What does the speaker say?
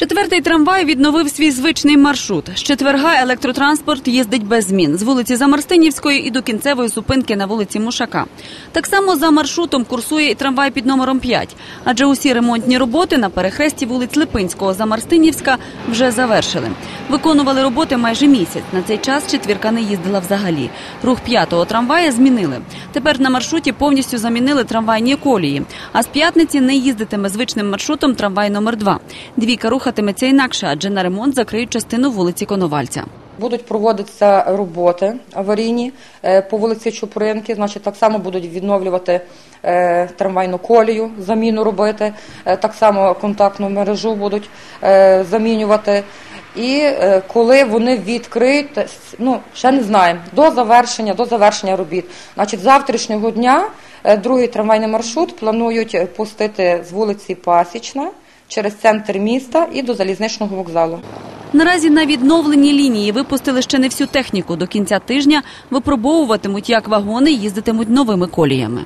Четвертий трамвай відновив свій звичний маршрут. З четверга електротранспорт їздить без змін з вулиці Замарстинівської і до кінцевої зупинки на вулиці Мушака. Так само за маршрутом курсує і трамвай під номером 5, адже усі ремонтні роботи на перехресті вулиць Липинського Замарстинівська вже завершили. Виконували роботи майже місяць. На цей час четвірка не їздила взагалі. Рух п'ятого трамвая змінили. Тепер на маршруті повністю замінили трамвайні колії. А з п'ятниці не їздитиме звичним маршрутом трамвай номер 2 Двійка рухатиметься інакше, адже на ремонт закриють частину вулиці Коновальця. Будуть проводитися роботи аварійні е, по вулиці Чупринки. Значить, так само будуть відновлювати е, трамвайну колію, заміну робити. Е, Так само контактну мережу будуть замінювати. І коли вони відкриють, ну ще не знаємо, до завершення, до завершення робіт. Значить, завтрашнього дня другий трамвайний маршрут планують пустити з вулиці Пасічна через центр міста і до залізничного вокзалу. Наразі на відновленій лінії випустили ще не всю техніку. До кінця тижня випробовуватимуть, як вагони їздитимуть новими коліями.